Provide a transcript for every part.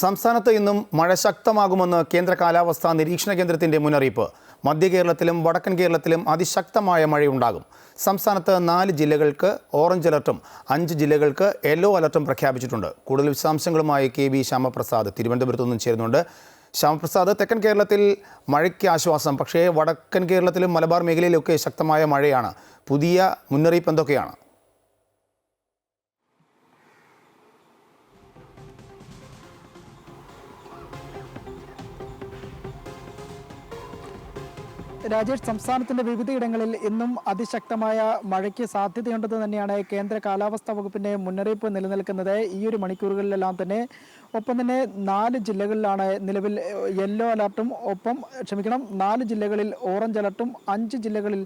സംസ്ഥാനത്ത് ഇന്നും മഴ ശക്തമാകുമെന്ന് കേന്ദ്ര കാലാവസ്ഥാ നിരീക്ഷണ കേന്ദ്രത്തിന്റെ മുന്നറിയിപ്പ്. മധ്യ കേരളത്തിലും വടക്കൻ കേരളത്തിലും അതിശക്തമായ മഴയുണ്ടാകും. സംസ്ഥാനത്ത് നാല് ജില്ലകൾക്ക് ഓറഞ്ച് അലർട്ടും അഞ്ച് ജില്ലകൾക്ക് യെല്ലോ അലർട്ടും പ്രഖ്യാപിച്ചിട്ടുണ്ട്. കൂടുതൽ വിശദാംശങ്ങളുമായി കെ വി ശ്യാമപ്രസാദ് തിരുവനന്തപുരത്തു നിന്നും ചേരുന്നുണ്ട്. ശ്യാമപ്രസാദ് തെക്കൻ കേരളത്തിൽ മഴയ്ക്ക് ആശ്വാസം പക്ഷേ വടക്കൻ കേരളത്തിലും മലബാർ മേഖലയിലൊക്കെ ശക്തമായ മഴയാണ്. പുതിയ മുന്നറിയിപ്പ് എന്തൊക്കെയാണ്? രാജേഷ് സംസ്ഥാനത്തിന്റെ വിവിധയിടങ്ങളിൽ ഇന്നും അതിശക്തമായ മഴയ്ക്ക് സാധ്യതയുണ്ടെന്ന് തന്നെയാണ് കേന്ദ്ര കാലാവസ്ഥാ വകുപ്പിന്റെ മുന്നറിയിപ്പ് നിലനിൽക്കുന്നത്. ഈ ഒരു മണിക്കൂറുകളിലെല്ലാം തന്നെ ഒപ്പം തന്നെ നാല് ജില്ലകളിലാണ് നിലവിൽ യെല്ലോ അലർട്ടും. ഒപ്പം ക്ഷമിക്കണം നാല് ജില്ലകളിൽ ഓറഞ്ച് അലർട്ടും. അഞ്ച് ജില്ലകളിൽ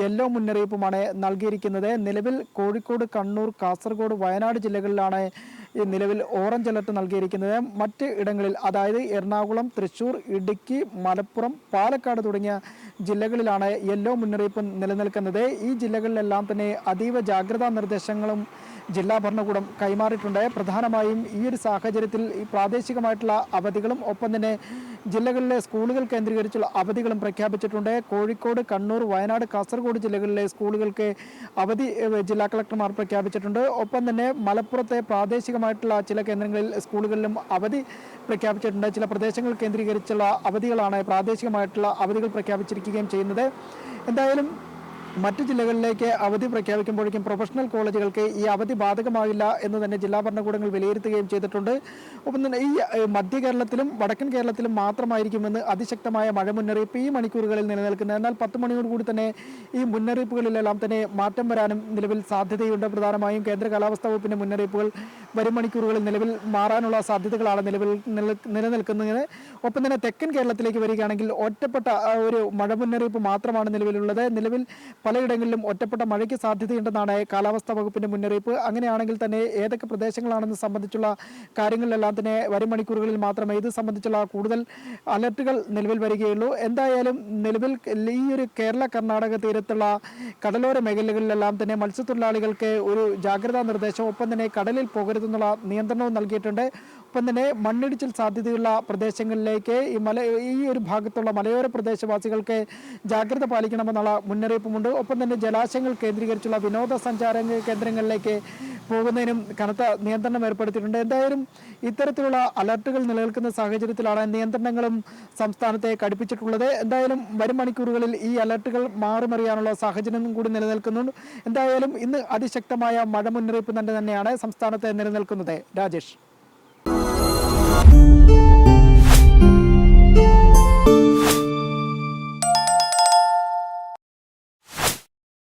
യെല്ലോ മുന്നറിയിപ്പുമാണ് നൽകിയിരിക്കുന്നത്. നിലവിൽ കോഴിക്കോട് കണ്ണൂർ കാസർഗോഡ് വയനാട് ജില്ലകളിലാണ് നിലവിൽ ഓറഞ്ച് അലർട്ട് നൽകിയിരിക്കുന്നത്. മറ്റ് ഇടങ്ങളിൽ അതായത് എറണാകുളം തൃശൂർ ഇടുക്കി മലപ്പുറം പാലക്കാട് തുടങ്ങിയ ജില്ലകളിലാണ് യെല്ലോ മുന്നറിയിപ്പ് നിലനിൽക്കുന്നത്. ഈ ജില്ലകളിലെല്ലാം തന്നെ അതീവ ജാഗ്രതാ നിർദ്ദേശങ്ങളും ജില്ലാ ഭരണകൂടം കൈമാറിയിട്ടുണ്ട്. പ്രധാനമായും ഈ ഒരു സാഹചര്യത്തിൽ പ്രാദേശികമായിട്ടുള്ള അവധികളും ഒപ്പം തന്നെ ജില്ലകളിലെ സ്കൂളുകൾ കേന്ദ്രീകരിച്ചുള്ള അവധികളും പ്രഖ്യാപിച്ചിട്ടുണ്ട്. കോഴിക്കോട് കണ്ണൂർ വയനാട് കാസർഗോഡ് ജില്ലകളിലെ സ്കൂളുകൾക്ക് അവധി ജില്ലാ കളക്ടർമാർ പ്രഖ്യാപിച്ചിട്ടുണ്ട്. ഒപ്പം തന്നെ മലപ്പുറത്തെ പ്രാദേശികമായിട്ടുള്ള ചില കേന്ദ്രങ്ങളിൽ സ്കൂളുകളിലും അവധി പ്രഖ്യാപിച്ചിട്ടുണ്ട്. ചില പ്രദേശങ്ങൾ കേന്ദ്രീകരിച്ചുള്ള അവധികളാണ് പ്രാദേശികമായിട്ടുള്ള അവധികൾ പ്രഖ്യാപിച്ചിരിക്കുകയും ചെയ്യുന്നത്. എന്തായാലും മറ്റു ജില്ലകളിലേക്ക് അവധി പ്രഖ്യാപിക്കുമ്പോഴേക്കും പ്രൊഫഷണൽ കോളേജുകൾക്ക് ഈ അവധി ബാധകമാകില്ല എന്ന് തന്നെ ജില്ലാ ഭരണകൂടങ്ങൾ വിലയിരുത്തുകയും ചെയ്തിട്ടുണ്ട്. ഒപ്പം തന്നെ ഈ മധ്യ കേരളത്തിലും വടക്കൻ കേരളത്തിലും മാത്രമായിരിക്കുമെന്ന് അതിശക്തമായ മഴ മുന്നറിയിപ്പ് ഈ മണിക്കൂറുകളിൽ നിലനിൽക്കുന്നത്. എന്നാൽ പത്ത് മണിയോട് കൂടി തന്നെ ഈ മുന്നറിയിപ്പുകളിലെല്ലാം തന്നെ മാറ്റം വരാനും നിലവിൽ സാധ്യതയുണ്ട്. പ്രധാനമായും കേന്ദ്ര കാലാവസ്ഥാ വകുപ്പിന്റെ മുന്നറിയിപ്പുകൾ വരും മണിക്കൂറുകളിൽ നിലവിൽ മാറാനുള്ള സാധ്യതകളാണ് നിലവിൽ നില- നിലനിൽക്കുന്നത് ഒപ്പം തന്നെ തെക്കൻ കേരളത്തിലേക്ക് വരികയാണെങ്കിൽ ഒറ്റപ്പെട്ട ഒരു മഴ മുന്നറിയിപ്പ് മാത്രമാണ് നിലവിലുള്ളത്. നിലവിൽ പലയിടങ്ങളിലും ഒറ്റപ്പെട്ട മഴയ്ക്ക് സാധ്യതയുണ്ടെന്നാണ് കാലാവസ്ഥാ വകുപ്പിന്റെ മുന്നറിയിപ്പ്. അങ്ങനെയാണെങ്കിൽ തന്നെ ഏതൊക്കെ പ്രദേശങ്ങളാണെന്ന് സംബന്ധിച്ചുള്ള കാര്യങ്ങളിലെല്ലാം തന്നെ വരും മണിക്കൂറുകളിൽ മാത്രമേ ഇത് സംബന്ധിച്ചുള്ള കൂടുതൽ അലർട്ടുകൾ നിലവിൽ വരികയുള്ളൂ. എന്തായാലും നിലവിൽ ഈ ഒരു കേരള കർണാടക തീരത്തുള്ള കടലോര മേഖലകളിലെല്ലാം തന്നെ മത്സ്യത്തൊഴിലാളികൾക്ക് ഒരു ജാഗ്രതാ നിർദ്ദേശം. ഒപ്പം തന്നെ കടലിൽ പോകരുതെന്നുള്ള നിയന്ത്രണവും നൽകിയിട്ടുണ്ട്. ഒപ്പം തന്നെ മണ്ണിടിച്ചിൽ സാധ്യതയുള്ള പ്രദേശങ്ങളിലേക്ക് ഈ മല ഈ ഒരു ഭാഗത്തുള്ള മലയോര പ്രദേശവാസികൾക്ക് ജാഗ്രത പാലിക്കണമെന്നുള്ള മുന്നറിയിപ്പുമുണ്ട്. ഒപ്പം തന്നെ ജലാശയങ്ങൾ കേന്ദ്രീകരിച്ചുള്ള വിനോദസഞ്ചാര കേന്ദ്രങ്ങളിലേക്ക് പോകുന്നതിനും കനത്ത നിയന്ത്രണം ഏർപ്പെടുത്തിയിട്ടുണ്ട്. എന്തായാലും ഇത്തരത്തിലുള്ള അലർട്ടുകൾ നിലനിൽക്കുന്ന സാഹചര്യത്തിലാണ് നിയന്ത്രണങ്ങളും സംസ്ഥാനത്തെ കടുപ്പിച്ചിട്ടുള്ളത് എന്തായാലും വരും മണിക്കൂറുകളിൽ ഈ അലർട്ടുകൾ മാറിമറിയാനുള്ള സാഹചര്യം കൂടി നിലനിൽക്കുന്നുണ്ട്. എന്തായാലും ഇന്ന് അതിശക്തമായ മഴ മുന്നറിയിപ്പ് തന്നെ തന്നെയാണ് സംസ്ഥാനത്ത് നിലനിൽക്കുന്നത്. രാജേഷ്. Bye.